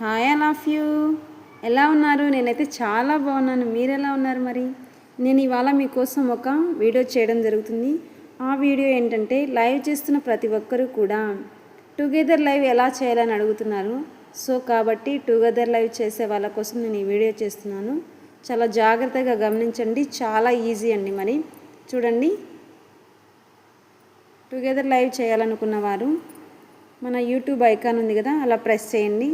Hi all of you ఎలా ఉన్నారు? నేనైతే చాలా బాగున్నాను. మీరు ఎలా ఉన్నారు మరి? నేను ఇవాళ మీకోసం ఒక వీడియో చేయడం జరుగుతుంది. ఆ వీడియో ఏంటంటే లైవ్ చేస్తున్న ప్రతి ఒక్కరూ కూడా టుగెదర్ లైవ్ ఎలా చేయాలని అడుగుతున్నారు. సో కాబట్టి టుగెదర్ లైవ్ చేసే వాళ్ళ కోసం నేను ఈ వీడియో చేస్తున్నాను. చాలా జాగ్రత్తగా గమనించండి. చాలా ఈజీ అండి మరి. చూడండి. టుగెదర్ లైవ్ చేయాలనుకున్న వారు మన యూట్యూబ్ ఐకాన్ ఉంది కదా అలా ప్రెస్ చేయండి.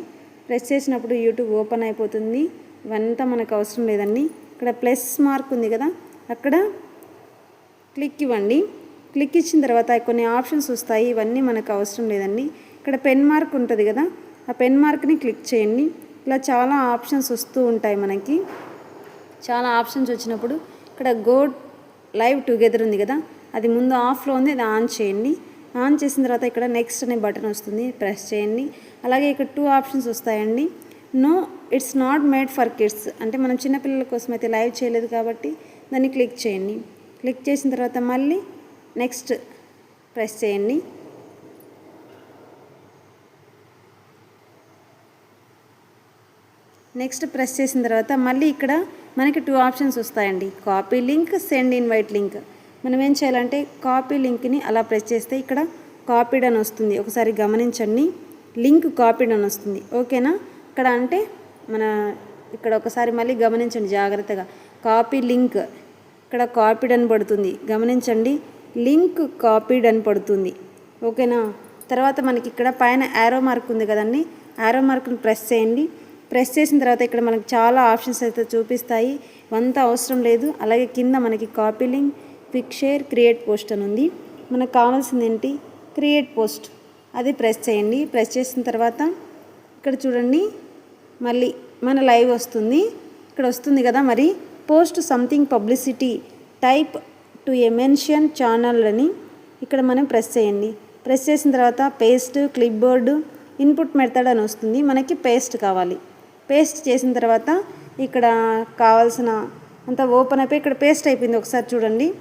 ప్రెస్ చేసినప్పుడు యూట్యూబ్ ఓపెన్ అయిపోతుంది. ఇవంతా మనకు అవసరం లేదండి. ఇక్కడ ప్లస్ మార్క్ ఉంది కదా అక్కడ క్లిక్ ఇవ్వండి. క్లిక్ ఇచ్చిన తర్వాత కొన్ని ఆప్షన్స్ వస్తాయి. ఇవన్నీ మనకు అవసరం లేదండి. ఇక్కడ పెన్ మార్క్ ఉంటుంది కదా ఆ పెన్ మార్క్ని క్లిక్ చేయండి. ఇలా చాలా ఆప్షన్స్ వస్తూ ఉంటాయి మనకి. చాలా ఆప్షన్స్ వచ్చినప్పుడు ఇక్కడ గో లైవ్ టుగెదర్ ఉంది కదా అది ముందు ఆఫ్లో ఉంది అది ఆన్ చేయండి. ఆన్ చేసిన తర్వాత ఇక్కడ నెక్స్ట్ అనే బటన్ వస్తుంది ప్రెస్ చేయండి. అలాగే ఇక్కడ టూ ఆప్షన్స్ వస్తాయండి. No it's not made for kids అంటే మనం చిన్నపిల్లల కోసం అయితే లైవ్ చేయలేదు కాబట్టి దాన్ని క్లిక్ చేయండి. క్లిక్ చేసిన తర్వాత మళ్ళీ నెక్స్ట్ ప్రెస్ చేయండి. నెక్స్ట్ ప్రెస్ చేసిన తర్వాత మళ్ళీ ఇక్కడ మనకి టూ ఆప్షన్స్ వస్తాయండి. Copy link send invite link మనం ఏం చేయాలంటే కాపీ లింక్ని అలా ప్రెస్ చేస్తే ఇక్కడ కాపీడ్ అని వస్తుంది. ఒకసారి గమనించండి. లింక్ కాపీడ్ అని వస్తుంది. ఓకేనా? ఇక్కడ అంటే మన ఇక్కడ ఒకసారి మళ్ళీ గమనించండి జాగ్రత్తగా. కాపీ లింక్ ఇక్కడ కాపీడ్ అని పడుతుంది. గమనించండి. లింక్ కాపీడ్ అని పడుతుంది. ఓకేనా? తర్వాత మనకి ఇక్కడ పైన యారో మార్క్ ఉంది కదండి. యారో మార్క్ని ప్రెస్ చేయండి. ప్రెస్ చేసిన తర్వాత ఇక్కడ మనకి చాలా ఆప్షన్స్ అయితే చూపిస్తాయి. అంత అవసరం లేదు. అలాగే కింద మనకి copy link pick share create post అని ఉంది. మనకు కావాల్సింది ఏంటి? Create post. అది ప్రెస్ చేయండి. ప్రెస్ చేసిన తర్వాత ఇక్కడ చూడండి. మళ్ళీ మన లైవ్ వస్తుంది. ఇక్కడ వస్తుంది కదా మరి. Post something publicity type to a mention channel అని ఇక్కడ మనం ప్రెస్ చేయండి. ప్రెస్ చేసిన తర్వాత paste clipboard input method అని వస్తుంది. మనకి పేస్ట్ కావాలి. పేస్ట్ చేసిన తర్వాత ఇక్కడ కావాల్సిన అంతా ఓపెన్ అయిపోయి ఇక్కడ పేస్ట్ అయిపోయింది. ఒకసారి చూడండి.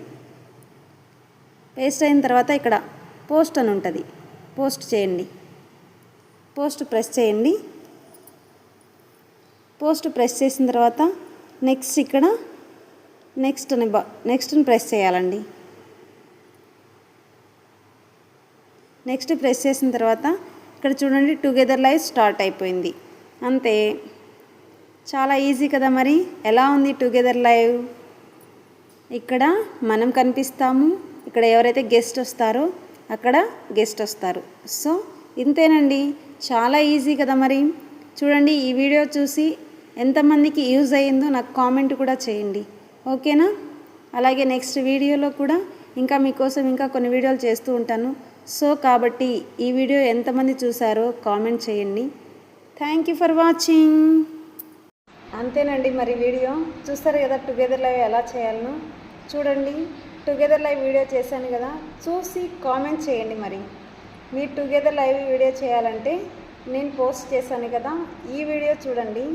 పేస్ట్ అయిన తర్వాత ఇక్కడ పోస్ట్ అని ఉంటుంది. పోస్ట్ చేయండి. పోస్ట్ ప్రెస్ చేయండి. పోస్ట్ ప్రెస్ చేసిన తర్వాత నెక్స్ట్ ఇక్కడ నెక్స్ట్ అని బ నెక్స్ట్ని ప్రెస్ చేయాలండి. నెక్స్ట్ ప్రెస్ చేసిన తర్వాత ఇక్కడ చూడండి టుగెదర్ లైవ్ స్టార్ట్ అయిపోయింది. అంతే. చాలా ఈజీ కదా మరి? ఎలా ఉంది టుగెదర్ లైవ్? ఇక్కడ మనం కనిపిస్తాము. ఇక్కడ ఎవరైతే గెస్ట్ వస్తారో అక్కడ గెస్ట్ వస్తారు. సో ఇంతేనండి. చాలా ఈజీ కదా మరి. చూడండి ఈ వీడియో చూసి ఎంతమందికి యూజ్ అయ్యిందో నాకు కామెంట్ కూడా చేయండి. ఓకేనా? అలాగే నెక్స్ట్ వీడియోలో కూడా ఇంకా మీకోసం ఇంకా కొన్ని వీడియోలు చేస్తూ ఉంటాను. సో కాబట్టి ఈ వీడియో ఎంతమంది చూసారో కామెంట్ చేయండి. Thank you for watching. అంతేనండి మరి వీడియో. చూస్తారు కదా టుగెదర్ లైవ్ ఎలా చేయాలనో. చూడండి. టుగెదర్ లైవ్ వీడియో చేశాను కదా చూసి కామెంట్ చేయండి మరి. మీరు టుగెదర్ లైవ్ వీడియో చేయాలంటే నేను పోస్ట్ చేశాను కదా ఈ వీడియో చూడండి.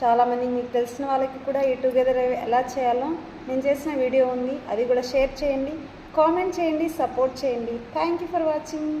చాలామంది మీకు తెలిసిన వాళ్ళకి కూడా ఈ టుగెదర్ లైవ్ ఎలా చేయాలో నేను చేసిన వీడియో ఉంది అది కూడా షేర్ చేయండి కామెంట్ చేయండి సపోర్ట్ చేయండి. Thank you for watching